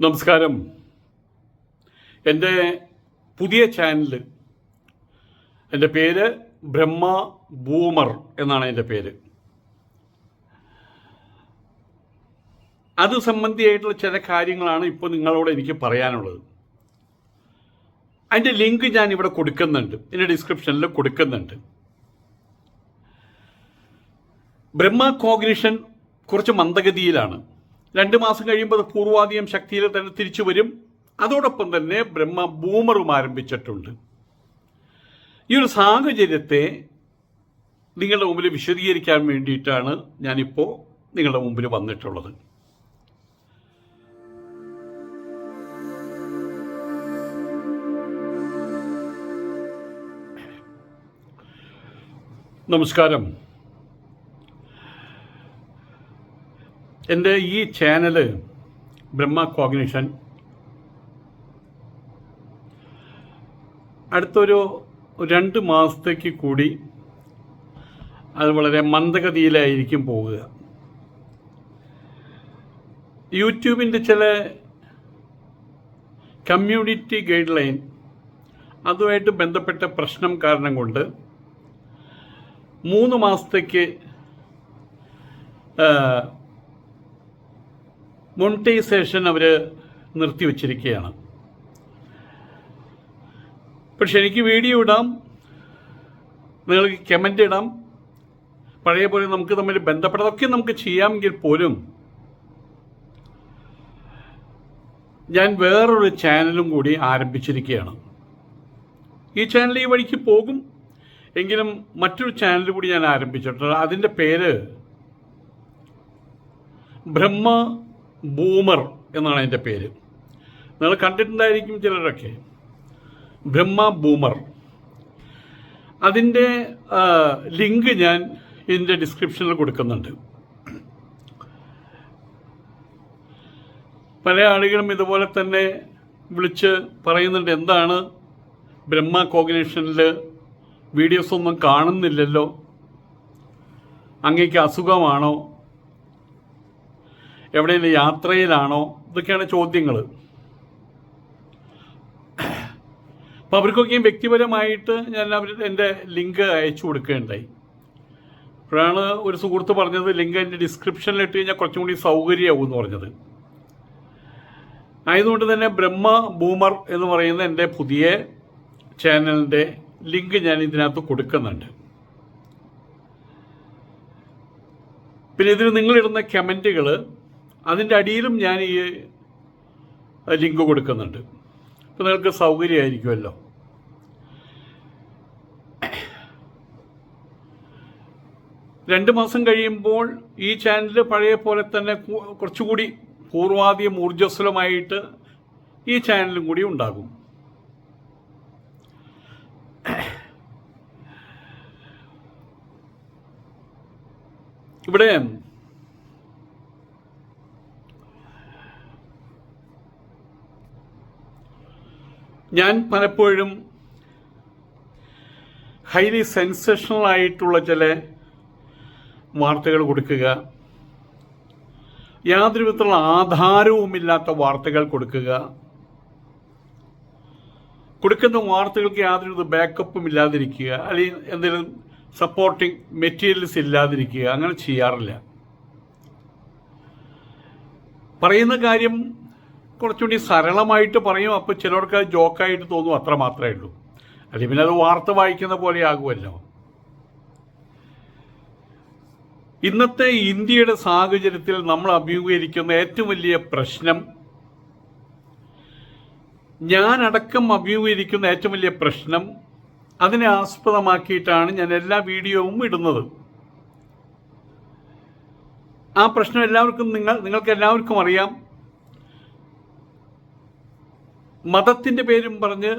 നമസ്കാരം. എന്റെ പുതിയ ചാനൽ എന്റെ പേര് ബ്രഹ്മ ബൂമർ എന്നാണ് എന്റെ പേര്. അത് സംബന്ധിയായിട്ടുള്ള ചില കാര്യങ്ങളാണ് ഇപ്പോൾ നിങ്ങളോട് എനിക്ക് പറയാനുള്ളത്. അതിന്റെ ലിങ്ക് ഞാൻ ഇവിടെ കൊടുക്കുന്നുണ്ട്. എന്റെ ഡിസ്ക്രിപ്ഷനിൽ കൊടുക്കുന്നുണ്ട്. ബ്രഹ്മ കോഗ്നിഷൻ കുറച്ച് മന്ദഗതിയിലാണ്. രണ്ട് മാസം കഴിയുമ്പോൾ അത് പൂർവാധികം ശക്തിയിൽ തന്നെ തിരിച്ചു വരും. അതോടൊപ്പം തന്നെ ബ്രഹ്മ ബൂമറും ആരംഭിച്ചിട്ടുണ്ട്. ഈ ഒരു സാഹചര്യത്തെ നിങ്ങളുടെ മുമ്പിൽ വിശദീകരിക്കാൻ വേണ്ടിയിട്ടാണ് ഞാനിപ്പോൾ നിങ്ങളുടെ മുമ്പിൽ വന്നിട്ടുള്ളത്. നമസ്കാരം. എന്റെ ഈ ചാനൽ ബ്രഹ്മ കോഗ്നിഷൻ അടുത്തൊരു രണ്ട് മാസത്തേക്ക് കൂടി അത് വളരെ മന്ദഗതിയിലായിരിക്കും പോവുക. യൂട്യൂബിന്റെ ചില കമ്മ്യൂണിറ്റി ഗൈഡ് ലൈൻ അതുമായിട്ട് ബന്ധപ്പെട്ട പ്രശ്നം കാരണം കൊണ്ട് മൂന്ന് മാസത്തേക്ക് മോണിറ്റൈസേഷൻ അവർ നിർത്തിവച്ചിരിക്കുകയാണ് പക്ഷെ എനിക്ക് വീഡിയോ ഇടാം നിങ്ങൾക്ക് കമന്റ് ഇടാം പഴയ പോലെ നമുക്ക് തമ്മിൽ ബന്ധപ്പെട്ടതൊക്കെ നമുക്ക് ചെയ്യാമെങ്കിൽ പോലും ഞാൻ വേറൊരു ചാനലും കൂടി ആരംഭിച്ചിരിക്കുകയാണ്. ഈ ചാനൽ ഈ വഴിക്ക് പോകും എങ്കിലും മറ്റൊരു ചാനൽ കൂടി ഞാൻ ആരംഭിച്ചിട്ടുണ്ട്. അതിന്റെ പേര് ബ്രഹ്മ ബൂമർ എന്നാണ് അതിന്റെ പേര്. നിങ്ങൾ കണ്ടിട്ടുണ്ടായിരിക്കും ചിലരൊക്കെ. ബ്രഹ്മ ബൂമർ. അതിന്റെ ലിങ്ക് ഞാൻ ഇതിന്റെ ഡിസ്ക്രിപ്ഷനിൽ കൊടുക്കുന്നുണ്ട്. പല ആളുകളും ഇതുപോലെ തന്നെ വിളിച്ച് പറയുന്നുണ്ട് എന്താണ് ബ്രഹ്മ കോഗ്നേഷനിൽ വീഡിയോസ് ഒന്നും കാണുന്നില്ലല്ലോ? അങ്ങേക്ക് അസുഖമാണോ? എവിടെയെങ്കിലും യാത്രയിലാണോ? ഇതൊക്കെയാണ് ചോദ്യങ്ങൾ അപ്പോൾ അവർക്കൊക്കെയും വ്യക്തിപരമായിട്ട് ഞാൻ അവർ എന്റെ ലിങ്ക് അയച്ചു കൊടുക്കുകയുണ്ടായി. അപ്പോഴാണ് ഒരു സുഹൃത്ത് പറഞ്ഞത് ലിങ്ക് എന്റെ ഡിസ്ക്രിപ്ഷനിൽ ഇട്ട് കഴിഞ്ഞാൽ കുറച്ചും കൂടി സൗകര്യമാവും എന്ന് പറഞ്ഞത്. ആയതുകൊണ്ട് തന്നെ ബ്രഹ്മ ബൂമർ എന്ന് പറയുന്ന എന്റെ പുതിയ ചാനലിന്റെ ലിങ്ക് ഞാൻ ഇതിനകത്ത് കൊടുക്കുന്നുണ്ട്. പിന്നെ ഇതിൽ നിങ്ങളിടുന്ന കമന്റുകൾ അതിന്റെ അടിയിലും ഞാൻ ഈ ലിങ്ക് കൊടുക്കുന്നുണ്ട്. അപ്പോൾ നിങ്ങൾക്ക് സൗകര്യമായിരിക്കുമല്ലോ. രണ്ട് മാസം കഴിയുമ്പോൾ ഈ ചാനൽ പഴയ പോലെ തന്നെ കുറച്ചുകൂടി പൂർവാധികം ഊർജസ്വലമായിട്ട് ഈ ചാനലും കൂടി ഉണ്ടാകും. ഇവിടെ ഞാൻ പലപ്പോഴും ഹൈലി സെൻസേഷണൽ ആയിട്ടുള്ള ചില വാർത്തകൾ കൊടുക്കുക യാതൊരു വിധത്തിലുള്ള ആധാരവുമില്ലാത്ത വാർത്തകൾ കൊടുക്കുക കൊടുക്കുന്ന വാർത്തകൾക്ക് യാതൊരു വിധ ബാക്കപ്പും ഇല്ലാതിരിക്കുക അല്ലെങ്കിൽ എന്തെങ്കിലും സപ്പോർട്ടിംഗ് മെറ്റീരിയൽസ് ഇല്ലാതിരിക്കുക അങ്ങനെ ചെയ്യാറില്ല. പറയുന്ന കാര്യം കുറച്ചുകൂടി സരളമായിട്ട് പറയും അപ്പോൾ ചിലർക്ക് ജോക്കായിട്ട് തോന്നും അത്ര മാത്രമേ ഉള്ളൂ. അല്ലെങ്കിൽ പിന്നെ അത് വാർത്ത വായിക്കുന്ന പോലെ ആകുമല്ലോ. ഇന്നത്തെ ഇന്ത്യയുടെ സാഹചര്യത്തിൽ നമ്മൾ അഭിമുഖീകരിക്കുന്ന ഏറ്റവും വലിയ പ്രശ്നം ഞാനടക്കം അഭിമുഖീകരിക്കുന്ന ഏറ്റവും വലിയ പ്രശ്നം അതിനെ ആസ്പദമാക്കിയിട്ടാണ് ഞാൻ എല്ലാ വീഡിയോവും ഇടുന്നത്. ആ പ്രശ്നം എല്ലാവർക്കും നിങ്ങൾ നിങ്ങൾക്ക് എല്ലാവർക്കും അറിയാം. മതത്തിന്റെ പേരും പറഞ്ഞ്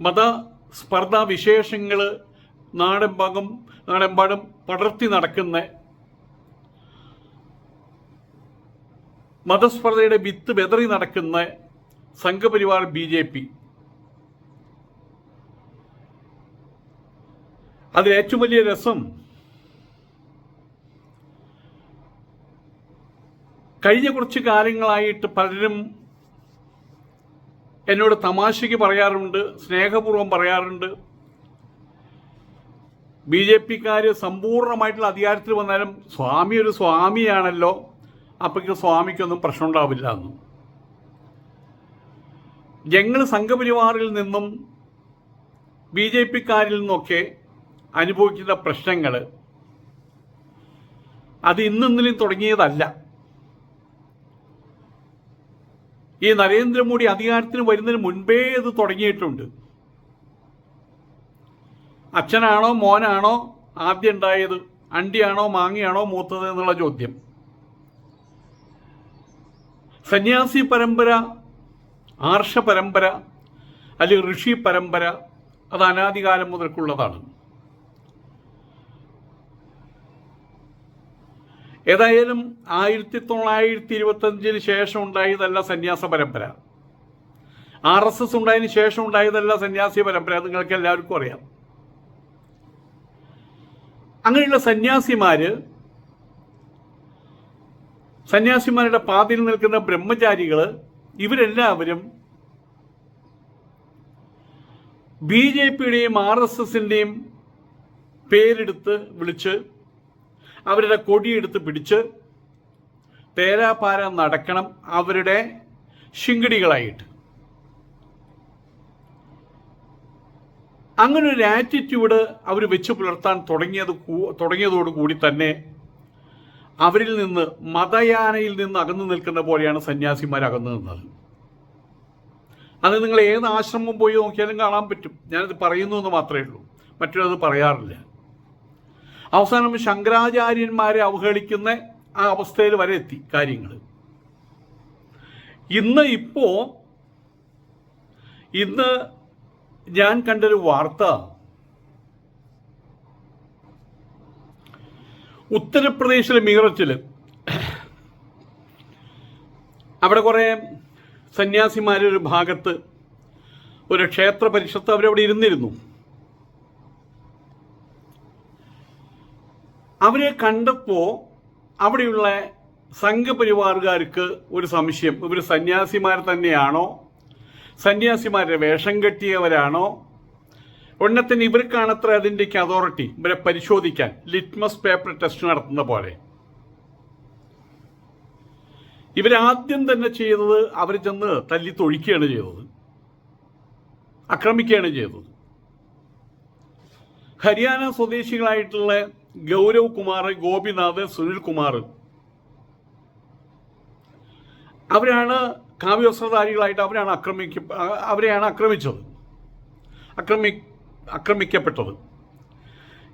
മത സ്പർദ്ധ വിശേഷങ്ങൾ നാടെമ്പാകം നാടെമ്പാടും പടർത്തി നടക്കുന്ന മതസ്പർദ്ധയുടെ വിത്ത് വെതറി നടക്കുന്ന സംഘപരിവാർ ബി ജെ പി. അതിലേറ്റവും വലിയ രസം കഴിഞ്ഞ കുറച്ച് കാലങ്ങളായിട്ട് പലരും എന്നോട് തമാശയ്ക്ക് പറയാറുണ്ട് സ്നേഹപൂർവം പറയാറുണ്ട്. ബി ജെ പിക്കാർ സമ്പൂർണമായിട്ടുള്ള അധികാരത്തിൽ വന്നാലും സ്വാമി ഒരു സ്വാമിയാണല്ലോ അപ്പോഴേക്കും സ്വാമിക്കൊന്നും പ്രശ്നം ഉണ്ടാവില്ല എന്നും. ഞങ്ങൾ സംഘപരിവാറിൽ നിന്നും ബി ജെ പിക്കാരിൽ നിന്നൊക്കെ അനുഭവിക്കുന്ന പ്രശ്നങ്ങൾ അത് ഇന്നിന്നലെയും തുടങ്ങിയതല്ല. ഈ നരേന്ദ്രമോദി അധികാരത്തിന് വരുന്നതിന് മുൻപേ ഇത് തുടങ്ങിയിട്ടുണ്ട്. അച്ഛനാണോ മോനാണോ ആദ്യം ഉണ്ടായത് അണ്ടിയാണോ മാങ്ങയാണോ മൂത്തത് എന്നുള്ള ചോദ്യം. സന്യാസി പരമ്പര ആർഷ പരമ്പര അല്ലെങ്കിൽ ഋഷി പരമ്പര അത് അനാദികാലം മുതൽക്കുള്ളതാണ്. ഏതായാലും ആയിരത്തി തൊള്ളായിരത്തി ഇരുപത്തഞ്ചിന് ശേഷം ഉണ്ടായതല്ല സന്യാസ പരമ്പര. ആർ എസ് എസ് ഉണ്ടായതിനു ശേഷം ഉണ്ടായതല്ല സന്യാസി പരമ്പര നിങ്ങൾക്ക് എല്ലാവർക്കും അറിയാം. അങ്ങനെയുള്ള സന്യാസിമാര് സന്യാസിമാരുടെ പാതിയിൽ നിൽക്കുന്ന ബ്രഹ്മചാരികൾ ഇവരെല്ലാവരും ബി ജെ പിയുടെയും ആർ എസ് എസിന്റെയും പേരെടുത്ത് വിളിച്ച് അവരുടെ കൊടിയെടുത്ത് പിടിച്ച് തേരാപാര നടക്കണം അവരുടെ ശിങ്കിടികളായിട്ട്. അങ്ങനെ ഒരു ആറ്റിറ്റ്യൂഡ് അവർ വെച്ച് പുലർത്താൻ തുടങ്ങിയത് തുടങ്ങിയതോടുകൂടി തന്നെ അവരിൽ നിന്ന് മതയാനയിൽ നിന്ന് അകന്നു നിൽക്കുന്ന പോലെയാണ് സന്യാസിമാർ അകന്നു നിന്നത്. അത് നിങ്ങൾ ഏത് ആശ്രമം പോയി നോക്കിയാലും കാണാൻ പറ്റും. ഞാനത് പറയുന്നു എന്ന് മാത്രമേ ഉള്ളൂ. മറ്റൊരത് പറയാറില്ല. അവസാനം ശങ്കരാചാര്യന്മാരെ അവഹേളിക്കുന്ന ആ അവസ്ഥയിൽ വരെ എത്തി കാര്യങ്ങൾ ഇന്ന് ഇപ്പോ ഇന്ന് ഞാൻ കണ്ടൊരു വാർത്ത. ഉത്തർപ്രദേശിലെ മീററ്റിൽ അവിടെ കുറേ സന്യാസിമാരുടെ ഒരു ഭാഗത്ത് ഒരു ക്ഷേത്ര പരിഷത്ത് അവരവിടെ ഇരുന്നിരുന്നു. അവരെ കണ്ടപ്പോൾ അവിടെയുള്ള സംഘപരിവാറുകാർക്ക് ഒരു സംശയം. ഇവർ സന്യാസിമാർ തന്നെയാണോ? സന്യാസിമാരുടെ വേഷം കെട്ടിയവരാണോ? ഉടനെ ഇവർക്കാണത്ര അതിന്റെ അതോറിറ്റി ഇവരെ പരിശോധിക്കാൻ ലിറ്റ്മസ് പേപ്പർ ടെസ്റ്റ് നടത്തുന്ന പോലെ. ഇവരാദ്യം തന്നെ ചെയ്തത് അവർ ചെന്ന് തല്ലി തൊഴിക്കുകയാണ് ചെയ്തത്. ആക്രമിക്കുകയാണ് ചെയ്തത്. ഹരിയാന സ്വദേശികളായിട്ടുള്ള ഗൗരവ് കുമാർ ഗോപിനാഥ് സുനിൽ കുമാർ. അവരാണ് കാവ്യവസ്ത്രധാരികളായിട്ട് അവരാണ് ആക്രമിക്ക അവരെയാണ് ആക്രമിച്ചത്. ആക്രമി ആക്രമിക്കപ്പെട്ടത്.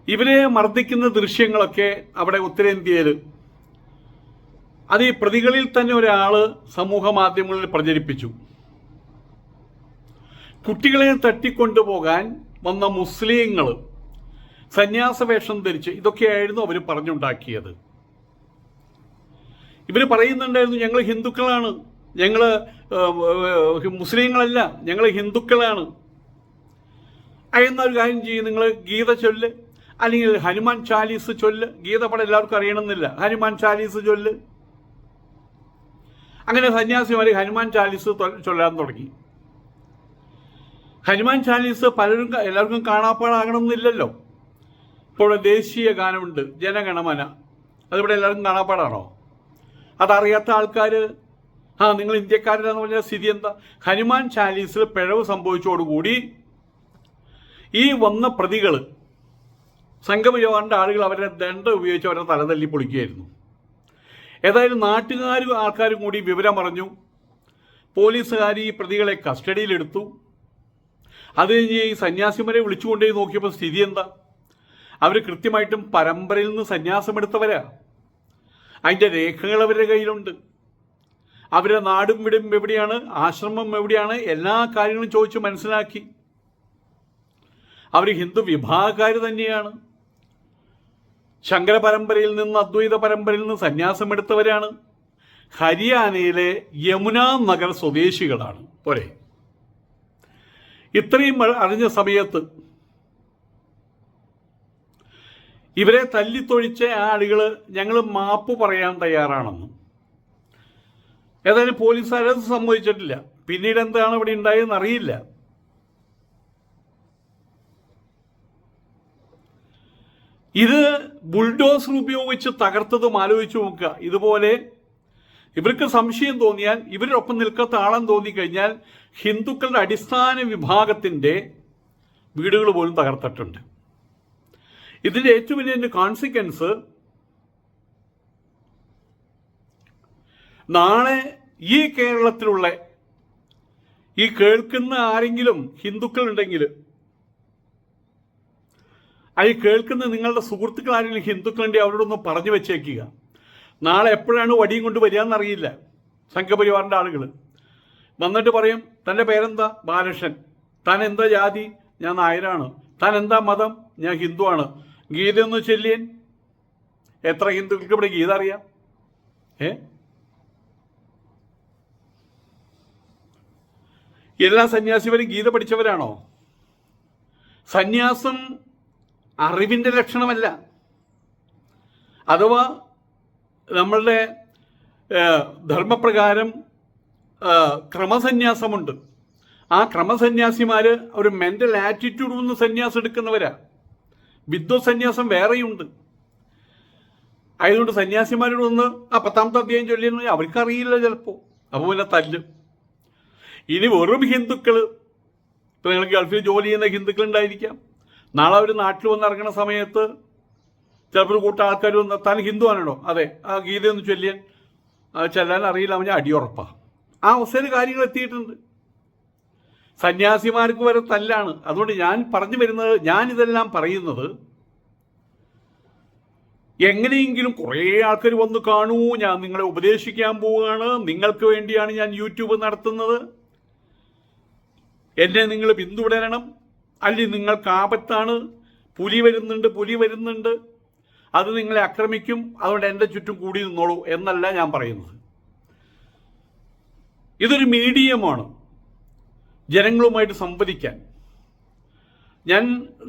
ഇവരെ മർദ്ദിക്കുന്ന ദൃശ്യങ്ങളൊക്കെ അവിടെ ഉത്തരേന്ത്യയിൽ അത് ഈ പ്രതികളിൽ തന്നെ ഒരാൾ സമൂഹ മാധ്യമങ്ങളിൽ പ്രചരിപ്പിച്ചു. കുട്ടികളെ തട്ടിക്കൊണ്ടുപോകാൻ വന്ന മുസ്ലിങ്ങൾ സന്യാസ വേഷം ധരിച്ച് ഇതൊക്കെയായിരുന്നു അവർ പറഞ്ഞുണ്ടാക്കിയത്. ഇവർ പറയുന്നുണ്ടായിരുന്നു ഞങ്ങൾ ഹിന്ദുക്കളാണ്. ഞങ്ങൾ മുസ്ലിങ്ങളല്ല. ഞങ്ങൾ ഹിന്ദുക്കളാണ്. ആ, ഒരു കാര്യം ചെയ്യും നിങ്ങൾ ഗീത ചൊല്ല്. അല്ലെങ്കിൽ ഹനുമാൻ ചാലീസ് ചൊല്ല്. ഗീത പടം എല്ലാവർക്കും അറിയണമെന്നില്ല. ഹനുമാൻ ചാലീസ് ചൊല്ല്. അങ്ങനെ സന്യാസിമാർ ഹനുമാൻ ചാലീസ് ചൊല്ലാൻ തുടങ്ങി. ഹനുമാൻ ചാലീസ് പലരും എല്ലാവർക്കും കാണാപ്പാടാകണമെന്നില്ലല്ലോ. ഇപ്പോൾ ദേശീയ ഗാനമുണ്ട് ജനഗണമന. അതിവിടെ എല്ലാവരും കാണാപ്പാടാണോ? അതറിയാത്ത ആൾക്കാർ ആ നിങ്ങൾ ഇന്ത്യക്കാരനാന്ന് പറഞ്ഞ സ്ഥിതി എന്താ ഹനുമാൻ ചാലീസിൽ പിഴവ് സംഭവിച്ചോടുകൂടി ഈ വന്ന പ്രതികൾ സംഘപരിവാറിന്റെ ആളുകൾ അവരുടെ ദണ്ഡ ഉപയോഗിച്ച് അവരെ തലതല്ലി പൊളിക്കുകയായിരുന്നു. ഏതായാലും നാട്ടുകാരും ആൾക്കാരും കൂടി വിവരം പറഞ്ഞു പോലീസുകാർ ഈ പ്രതികളെ കസ്റ്റഡിയിലെടുത്തു. അത് കഴിഞ്ഞ് ഈ സന്യാസിമാരെ വിളിച്ചുകൊണ്ടേ നോക്കിയപ്പോൾ സ്ഥിതി എന്താ അവർ കൃത്യമായിട്ടും പരമ്പരയിൽ നിന്ന് സന്യാസമെടുത്തവരാ. അതിന്റെ രേഖകൾ അവരുടെ കയ്യിലുണ്ട്. അവരുടെ നാടും വീടും എവിടെയാണ് ആശ്രമം എവിടെയാണ് എല്ലാ കാര്യങ്ങളും ചോദിച്ച് മനസ്സിലാക്കി. അവർ ഹിന്ദു വിഭാഗക്കാർ തന്നെയാണ്. ശങ്കര പരമ്പരയിൽ നിന്ന് അദ്വൈത പരമ്പരയിൽ നിന്ന് സന്യാസമെടുത്തവരാണ്. ഹരിയാനയിലെ യമുന നഗർ സ്വദേശികളാണ്. പോരെ. ഇത്രയും അറിഞ്ഞ സമയത്ത് ഇവരെ തല്ലിത്തൊഴിച്ച ആളുകൾ ഞങ്ങൾ മാപ്പ് പറയാൻ തയ്യാറാണെന്നും. ഏതായാലും പോലീസുകാരത് സമ്മതിച്ചിട്ടില്ല. പിന്നീട് എന്താണ് ഇവിടെ ഉണ്ടായതെന്ന് അറിയില്ല. ഇത് ബുൾഡോസർ ഉപയോഗിച്ച് തകർത്തതും ആലോചിച്ചു നോക്കുക. ഇതുപോലെ ഇവർക്ക് സംശയം തോന്നിയാൽ ഇവരൊപ്പം നിൽക്കാത്ത ആളം തോന്നിക്കഴിഞ്ഞാൽ ഹിന്ദുക്കളുടെ അടിസ്ഥാന വിഭാഗത്തിന്റെ വീടുകൾ പോലും തകർത്തിട്ടുണ്ട്. ഇതിന്റെ ഏറ്റവും വലിയ കോൺസിക്വൻസ് നാളെ ഈ കേരളത്തിലുള്ള ഈ കേൾക്കുന്ന ആരെങ്കിലും ഹിന്ദുക്കൾ ഉണ്ടെങ്കിൽ അത് കേൾക്കുന്ന നിങ്ങളുടെ സുഹൃത്തുക്കൾ ആരെങ്കിലും ഹിന്ദുക്കളുണ്ടെങ്കിൽ അവരോടൊന്ന് പറഞ്ഞു വെച്ചേക്കുക. നാളെ എപ്പോഴാണ് വടിയും കൊണ്ട് വരികയെന്നറിയില്ല സംഘപരിവാറിന്റെ ആളുകൾ വന്നിട്ട് പറയും തന്റെ പേരെന്താ? ബാലകൃഷ്ണൻ. താൻ എന്താ ജാതി? ഞാൻ നായരാണ്. താൻ എന്താ മതം? ഞാൻ ഹിന്ദുവാണ്. ഗീത ഒന്ന് ചൊല്ലിയൻ. എത്ര ഹിന്ദുക്കൾക്ക് ഇവിടെ ഗീത അറിയാം? ഏ? എല്ലാ സന്യാസിവരും ഗീത പഠിച്ചവരാണോ? സന്യാസം അറിവിന്റെ ലക്ഷണമല്ല. അഥവാ നമ്മളുടെ ധർമ്മപ്രകാരം ക്രമസന്യാസമുണ്ട്. ആ ക്രമസന്യാസിമാർ ഒരു മെന്റൽ ആറ്റിറ്റ്യൂഡ് ഒന്ന് സന്യാസം എടുക്കുന്നവരാ. വിദ്വസന്യാസം വേറെയുണ്ട്. ആയതുകൊണ്ട് സന്യാസിമാരോട് ഒന്ന് ആ പത്താമത്തെ അധ്യായം ചൊല്ലിയെന്ന് അവർക്കറിയില്ല ചിലപ്പോൾ. അപ്പോൾ പിന്നെ തല്ലും. ഇനി വെറും ഹിന്ദുക്കൾ ഇപ്പം നിങ്ങൾ ഗൾഫിൽ ജോലി ചെയ്യുന്ന ഹിന്ദുക്കൾ ഉണ്ടായിരിക്കാം. നാളെ അവർ നാട്ടിൽ വന്ന് ഇറങ്ങുന്ന സമയത്ത് ചിലപ്പോൾ ഒരു കൂട്ടം ആൾക്കാർ വന്ന് താൻ ഹിന്ദു ആണോ അതെ ആ ഗീതയൊന്ന് ചൊല്ലിയാൻ ചെല്ലാൻ അറിയില്ല. അവൻ അടിയുറപ്പാണ് ആ അവസര കാര്യങ്ങൾ എത്തിയിട്ടുണ്ട്. സന്യാസിമാർക്ക് വരെ തല്ലാണ്. അതുകൊണ്ട് ഞാൻ പറഞ്ഞു വരുന്നത് ഞാൻ ഇതെല്ലാം പറയുന്നത് എങ്ങനെയെങ്കിലും കുറേ ആൾക്കാർ വന്ന് കാണൂ ഞാൻ നിങ്ങളെ ഉപദേശിക്കാൻ പോവുകയാണ്. നിങ്ങൾക്ക് വേണ്ടിയാണ് ഞാൻ യൂട്യൂബ് നടത്തുന്നത്. എന്നെ നിങ്ങൾ പിന്തുടരണം. അല്ലെങ്കിൽ നിങ്ങൾക്ക് ആപത്താണ്. പുലി വരുന്നുണ്ട് പുലി വരുന്നുണ്ട്. അത് നിങ്ങളെ ആക്രമിക്കും. അതുകൊണ്ട് എന്റെ ചുറ്റും കൂടി നിന്നോളൂ എന്നല്ല ഞാൻ പറയുന്നത്. ഇതൊരു മീഡിയമാണ്. ജനങ്ങളുമായിട്ട് സംവദിക്കാൻ. ഞാൻ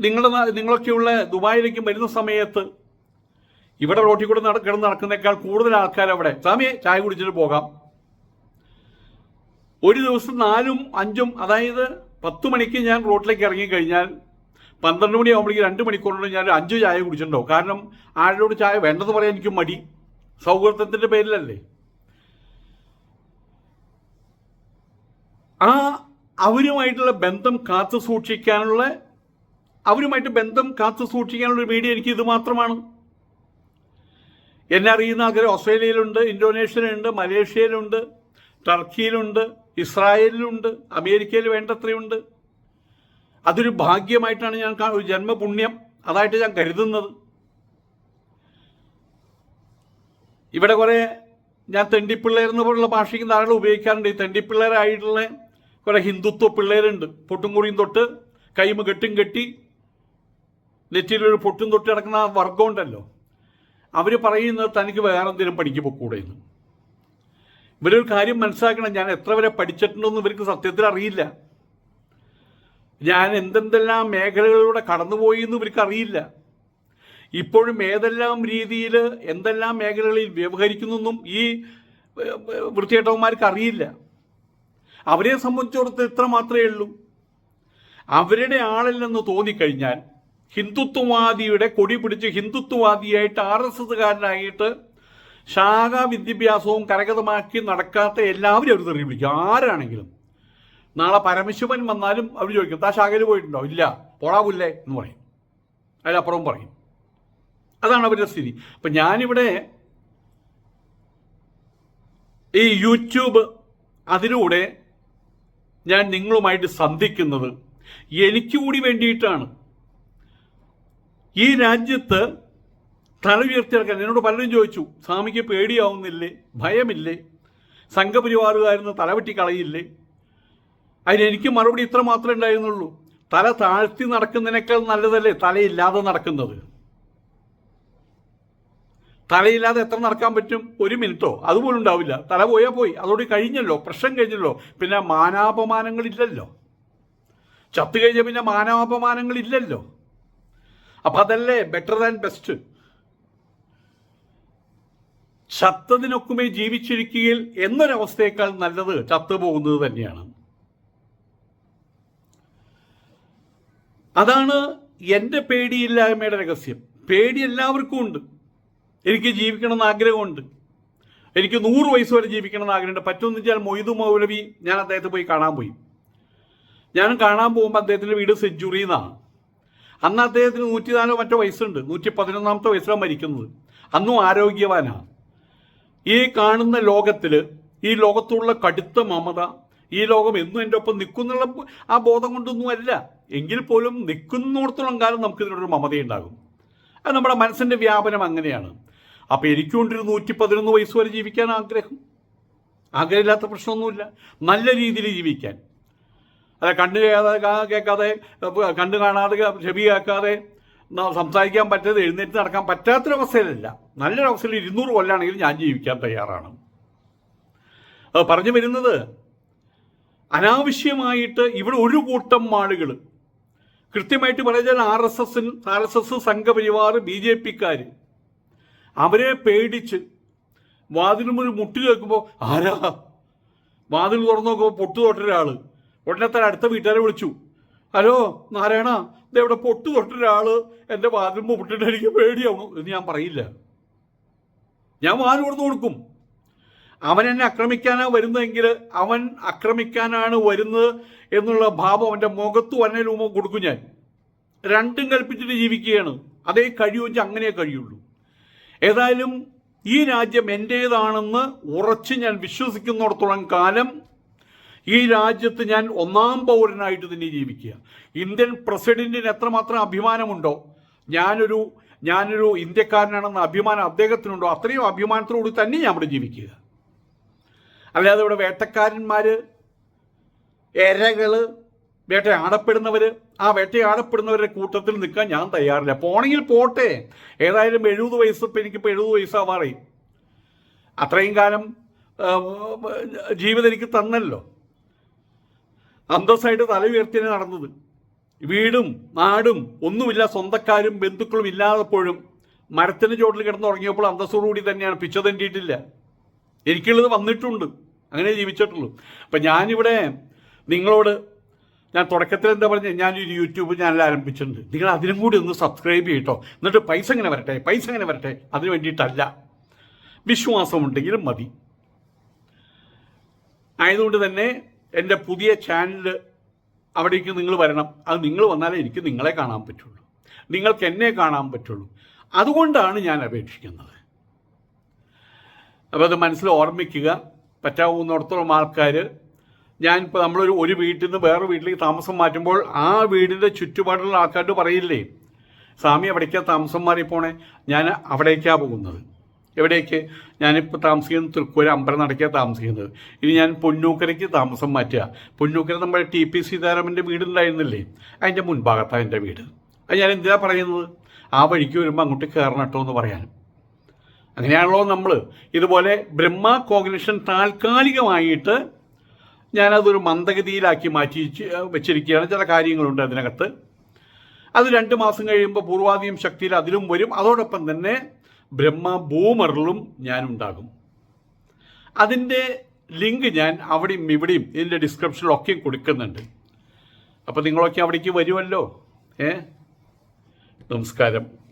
നിങ്ങളുടെ നിങ്ങളൊക്കെയുള്ള ദുബായിലേക്ക് വരുന്ന സമയത്ത് ഇവിടെ റോട്ടിൽ കൂടെ നട കിടന്ന് നടക്കുന്നേക്കാൾ കൂടുതൽ ആൾക്കാർ അവിടെ സ്വാമിയെ ചായ കുടിച്ചിട്ട് പോകാം. ഒരു ദിവസം നാലും അഞ്ചും അതായത് പത്ത് മണിക്ക് ഞാൻ റോട്ടിലേക്ക് ഇറങ്ങിക്കഴിഞ്ഞാൽ പന്ത്രണ്ട് മണിയാകുമ്പോഴേക്ക് രണ്ട് മണിക്കൂറിനുള്ളിൽ ഞാൻ അഞ്ച് ചായ കുടിച്ചിട്ടുണ്ടാവും. കാരണം ആരോട് ചായ വേണ്ടെന്ന് പറയാൻ എനിക്ക് മടി. സൗഹൃദത്തിന്റെ പേരിലല്ലേ? ആ അവരുമായിട്ടുള്ള ബന്ധം കാത്തു സൂക്ഷിക്കാനുള്ള അവരുമായിട്ട് ബന്ധം കാത്തു സൂക്ഷിക്കാനുള്ള ഒരു മീഡിയ എനിക്ക് ഇത് മാത്രമാണ്. എന്നെ അറിയുന്ന ആൾക്കാർ ഓസ്ട്രേലിയയിലുണ്ട് ഇന്തോനേഷ്യയിലുണ്ട് മലേഷ്യയിലുണ്ട് ടർക്കിയിലുണ്ട് ഇസ്രായേലിലുണ്ട് അമേരിക്കയിൽ വേണ്ടത്രയുണ്ട്. അതൊരു ഭാഗ്യമായിട്ടാണ് ഞാൻ ജന്മപുണ്യം അതായിട്ട് ഞാൻ കരുതുന്നത്. ഇവിടെ കുറേ ഞാൻ തെണ്ടിപ്പിള്ളേർ എന്ന് പോലുള്ള ഭാഷയ്ക്ക് ധാരാളം ഉപയോഗിക്കാറുണ്ട്. ഈ തെണ്ടിപ്പിള്ളേരായിട്ടുള്ള കുറേ ഹിന്ദുത്വ പിള്ളേരുണ്ട്. പൊട്ടും കുറിയും തൊട്ട് കൈമ കെട്ടും കെട്ടി നെറ്റിയിലൊരു പൊട്ടും തൊട്ട് കിടക്കുന്ന വർഗമുണ്ടല്ലോ അവർ പറയുന്നത് തനിക്ക് വേറെ എന്തെങ്കിലും പണിക്ക് പൊക്കൂടെ എന്ന്. ഇവരൊരു കാര്യം മനസ്സിലാക്കണം. ഞാൻ എത്ര വരെ പഠിച്ചിട്ടുണ്ടെന്ന് ഇവർക്ക് സത്യത്തിൽ അറിയില്ല. ഞാൻ എന്തെന്തെല്ലാം മേഖലകളിലൂടെ കടന്നുപോയി എന്ന് ഇവർക്ക് അറിയില്ല. ഇപ്പോഴും ഏതെല്ലാം രീതിയിൽ എന്തെല്ലാം മേഖലകളിൽ വ്യവഹരിക്കുന്നൊന്നും ഈ വൃത്തിയേട്ടവന്മാർക്ക് അറിയില്ല. അവരെ സംബന്ധിച്ചിടത്ത് ഇത്ര മാത്രമേ ഉള്ളൂ. അവരുടെ ആളില്ലെന്ന് തോന്നിക്കഴിഞ്ഞാൽ ഹിന്ദുത്വവാദിയുടെ കൊടി പിടിച്ച് ഹിന്ദുത്വവാദിയായിട്ട് ആർ എസ് എസ്സുകാരനായിട്ട് ശാഖാ വിദ്യാഭ്യാസവും കരഗതമാക്കി നടക്കാത്ത എല്ലാവരും അവർ തെറി വിളിക്കും. ആരാണെങ്കിലും. നാളെ പരമശിവൻ വന്നാലും അവർ ചോദിക്കും താ ശാഖയിൽ പോയിട്ടുണ്ടോ? ഇല്ല. പോടാവില്ലേ എന്ന് പറയും. അതിലപ്പുറവും പറയും. അതാണ് അവരുടെ സ്ഥിതി. അപ്പം ഞാനിവിടെ ഈ യൂട്യൂബ് അതിലൂടെ ഞാൻ നിങ്ങളുമായിട്ട് സന്ധിക്കുന്നത് എനിക്ക് കൂടി വേണ്ടിയിട്ടാണ്. ഈ രാജ്യത്ത് തല ഉയർത്തിയിറക്കാൻ എന്നോട് പലരും ചോദിച്ചു സ്വാമിക്ക് പേടിയാവുന്നില്ലേ? ഭയമില്ലേ? സംഘപരിവാറുകാരെന്ന് തലവെട്ടി കളയില്ലേ? അതിനെനിക്ക് മറുപടി ഇത്ര മാത്രമേ ഉണ്ടായിരുന്നുള്ളൂ. തല താഴ്ത്തി നടക്കുന്നതിനേക്കാൾ നല്ലതല്ലേ തലയില്ലാതെ നടക്കുന്നത്? തലയില്ലാതെ എത്ര നടക്കാൻ പറ്റും? ഒരു മിനിറ്റോ. അതുപോലും ഉണ്ടാവില്ല. തല പോയാൽ പോയി. അതോടെ കഴിഞ്ഞല്ലോ. പ്രശ്നം കഴിഞ്ഞല്ലോ. പിന്നെ മാനാപമാനങ്ങളില്ലല്ലോ ചത്തു കഴിഞ്ഞ പിന്നെ മാനാപമാനങ്ങളില്ലല്ലോ അപ്പം അതല്ലേ ബെറ്റർ ദാൻ ബെസ്റ്റ് ചത്തതിനൊക്കുമേ ജീവിച്ചിരിക്കുകയിൽ എന്നൊരവസ്ഥയേക്കാൾ നല്ലത് ചത്തുപോകുന്നത് തന്നെയാണ്. അതാണ് എന്റെ പേടിയില്ലായ്മയുടെ രഹസ്യം. പേടി എല്ലാവർക്കും ഉണ്ട്. എനിക്ക് ജീവിക്കണമെന്ന് ആഗ്രഹമുണ്ട്. എനിക്ക് നൂറ് വയസ്സ് വരെ ജീവിക്കണമെന്ന് ആഗ്രഹമുണ്ട്. പറ്റുമെന്ന് വെച്ചാൽ മൊയ്തു മൗലവി ഞാൻ അദ്ദേഹത്തെ പോയി കാണാൻ പോയി. ഞാൻ കാണാൻ പോകുമ്പോൾ അദ്ദേഹത്തിന്റെ വീട് സെഞ്ചുറി എന്നാണ് അന്ന് അദ്ദേഹത്തിന് നൂറ്റി നാലോ മറ്റോ വയസ്സുണ്ട്. നൂറ്റി പതിനൊന്നാമത്തെ വയസ്സിലാണ് മരിക്കുന്നത്. അന്നും ആരോഗ്യവാനാണ് ഈ കാണുന്ന ലോകത്തിൽ ഈ ലോകത്തുള്ള കടുത്ത മമത ഈ ലോകം എന്നും എന്റെ ഒപ്പം നിൽക്കുന്നുള്ള ആ ബോധം കൊണ്ടൊന്നും അല്ല. എങ്കിൽ പോലും നിൽക്കുന്നിടത്തോളം കാലം നമുക്കിതിനോടൊരു മമതയുണ്ടാകും. അത് നമ്മുടെ മനസ്സിന്റെ വ്യാപനം അങ്ങനെയാണ്. അപ്പോൾ എനിക്കുണ്ടൊരു നൂറ്റി പതിനൊന്ന് വയസ്സ് വരെ ജീവിക്കാൻ ആഗ്രഹം. ആഗ്രഹമില്ലാത്ത പ്രശ്നമൊന്നുമില്ല. നല്ല രീതിയിൽ ജീവിക്കാൻ. അല്ല കണ്ണു കേൾക്കാതെ കണ്ണു കാണാതെ ചെവി കേൾക്കാതെ സംസാരിക്കാൻ പറ്റാതെ എഴുന്നേറ്റ് നടക്കാൻ പറ്റാത്തൊരവസ്ഥയിലല്ല. നല്ലൊരവസ്ഥയിൽ ഇരുന്നൂറ് കൊല്ലാണെങ്കിൽ ഞാൻ ജീവിക്കാൻ തയ്യാറാണ്. പറഞ്ഞു വരുന്നത് അനാവശ്യമായിട്ട് ഇവിടെ ഒരു കൂട്ടം ആളുകൾ കൃത്യമായിട്ട് പറഞ്ഞാൽ R S S R S S Sangh Parivar B J പിക്കാർ അവരെ പേടിച്ച് വാതിലും ഒരു മുട്ടി കേൾക്കുമ്പോൾ ആരാ? വാതിൽ തുറന്നു നോക്കുമ്പോൾ പൊട്ടു തൊട്ടൊരാൾ ഉടനെ തന്നെ അടുത്ത വീട്ടുകാരെ വിളിച്ചു. ഹലോ നാരായണ ഇതെവിടെ പൊട്ടു തൊട്ടൊരാൾ എന്റെ വാതിൽ മുട്ടിട്ട് എനിക്ക് പേടിയാവണു എന്ന് ഞാൻ പറയില്ല. ഞാൻ വാതിൽ തുറന്നു കൊടുക്കും. അവൻ എന്നെ ആക്രമിക്കാനാണ് വരുന്നതെങ്കിൽ അവൻ ആക്രമിക്കാനാണ് വരുന്നത് എന്നുള്ള ഭാവം അവന്റെ മുഖത്ത് വന്നതിന് കൊടുക്കും ഞാൻ. രണ്ടും കൽപ്പിച്ചിട്ട് ജീവിക്കുകയാണ്. അതേ കഴിയുമെങ്കിൽ അങ്ങനെ കഴിയുള്ളൂ. ഏതായാലും ഈ രാജ്യം എന്റേതാണെന്ന് ഉറച്ച് ഞാൻ വിശ്വസിക്കുന്നിടത്തോളം കാലം ഈ രാജ്യത്ത് ഞാൻ ഒന്നാം പൗരനായിട്ട് തന്നെ ജീവിക്കുക. ഇന്ത്യൻ പ്രസിഡന്റിന് എത്രമാത്രം അഭിമാനമുണ്ടോ? ഞാനൊരു ഞാനൊരു ഇന്ത്യക്കാരനാണെന്ന അഭിമാനം അദ്ദേഹത്തിനുണ്ടോ? അത്രയും അഭിമാനത്തോടുകൂടി തന്നെ ഞാൻ ഇവിടെ ജീവിക്കുക. അല്ലാതെ ഇവിടെ വേട്ടക്കാരന്മാർ എരകൾ വേട്ടയാടപ്പെടുന്നവര് ആ വേട്ടയാടപ്പെടുന്നവരുടെ കൂട്ടത്തിൽ നിൽക്കാൻ ഞാൻ തയ്യാറില്ല. പോണെങ്കിൽ പോട്ടെ. ഏതായാലും എഴുപത് വയസ്സ് ഇപ്പം എനിക്കിപ്പോൾ എഴുപത് വയസ്സാവാറേ അത്രയും കാലം ജീവിതം എനിക്ക് തന്നല്ലോ. അന്തസ്സായിട്ട് തല ഉയർത്തിയാണ് നടന്നത്. വീടും നാടും ഒന്നുമില്ല സ്വന്തക്കാരും ബന്ധുക്കളും ഇല്ലാതപ്പോഴും മരത്തിന് ചോട്ടിൽ കിടന്നുറങ്ങിയപ്പോൾ അന്തസ്സോടുകൂടി തന്നെയാണ്. പിച്ച തണ്ടിയിട്ടില്ല എനിക്കുള്ളത് വന്നിട്ടുണ്ട്. അങ്ങനെ ജീവിച്ചിട്ടുള്ളൂ. അപ്പം ഞാനിവിടെ നിങ്ങളോട് ഞാൻ തുടക്കത്തിൽ എന്താ പറഞ്ഞത് ഞാനൊരു യൂട്യൂബ് ചാനൽ ആരംഭിച്ചിട്ടുണ്ട്. നിങ്ങൾ അതിനും കൂടി ഒന്ന് സബ്സ്ക്രൈബ് ചെയ്യട്ടോ. എന്നിട്ട് പൈസ ഇങ്ങനെ വരട്ടെ? പൈസ ഇങ്ങനെ വരട്ടെ? അതിന് വേണ്ടിയിട്ടല്ല. വിശ്വാസമുണ്ടെങ്കിലും മതി. ആയതുകൊണ്ട് തന്നെ എന്റെ പുതിയ ചാനൽ അവിടേക്ക് നിങ്ങൾ വരണം. അത് നിങ്ങൾ വന്നാലേ എനിക്ക് നിങ്ങളെ കാണാൻ പറ്റുള്ളൂ. നിങ്ങൾക്ക് എന്നെ കാണാൻ പറ്റുള്ളൂ. അതുകൊണ്ടാണ് ഞാൻ അപേക്ഷിക്കുന്നത്. അപ്പോൾ അത് മനസ്സിൽ ഓർമ്മിക്കുക. പറ്റാവുന്നിടത്തോളം ആൾക്കാർ ഞാനിപ്പോൾ നമ്മളൊരു ഒരു വീട്ടിൽ നിന്ന് വേറെ വീട്ടിലേക്ക് താമസം മാറ്റുമ്പോൾ ആ വീടിന്റെ ചുറ്റുപാടുള്ള ആൾക്കാരോട് പറയില്ലേ? സ്വാമി എവിടേക്കാണ് താമസം മാറിപ്പോണേ പോണേ? ഞാൻ അവിടേക്കാണ് പോകുന്നത്. എവിടേക്ക്? ഞാനിപ്പോൾ താമസിക്കുന്നത് തൃക്കൂർ അമ്പലനടയ്ക്കാണ് താമസിക്കുന്നത്. ഇനി ഞാൻ പൊന്നൂക്കരയ്ക്ക് താമസം മാറ്റുക. പൊന്നൂക്കര നമ്മുടെ ടി പി സീതാരാമന്റെ വീടുണ്ടായിരുന്നില്ലേ? അതിന്റെ മുൻഭാഗത്താണ് എന്റെ വീട്. അത് ഞാൻ എന്തിനാ പറയുന്നത്? ആ വഴിക്ക് വരുമ്പോൾ അങ്ങോട്ട് കയറണം കേട്ടോ എന്ന് പറയാൻ. അങ്ങനെയാണല്ലോ നമ്മൾ ഇതുപോലെ ബ്രഹ്മ കോഗ്നിഷൻ താൽക്കാലികമായിട്ട് ഞാനതൊരു മന്ദഗതിയിലാക്കി മാറ്റി വെച്ച്- വെച്ചിരിക്കുകയാണ്. ചില കാര്യങ്ങളുണ്ട് അതിനകത്ത്. അത് രണ്ട് മാസം കഴിയുമ്പോൾ പൂർവാധികം ശക്തിയിൽ അതിലും വരും. അതോടൊപ്പം തന്നെ ബ്രഹ്മ ബൂമറിലും ഞാനുണ്ടാകും. അതിന്റെ ലിങ്ക് ഞാൻ അവിടെയും ഇവിടെയും ഇതിന്റെ ഡിസ്ക്രിപ്ഷനിലൊക്കെയും കൊടുക്കുന്നുണ്ട്. അപ്പോൾ നിങ്ങളൊക്കെ അവിടേക്ക് വരുമല്ലോ? ഏ? നമസ്കാരം.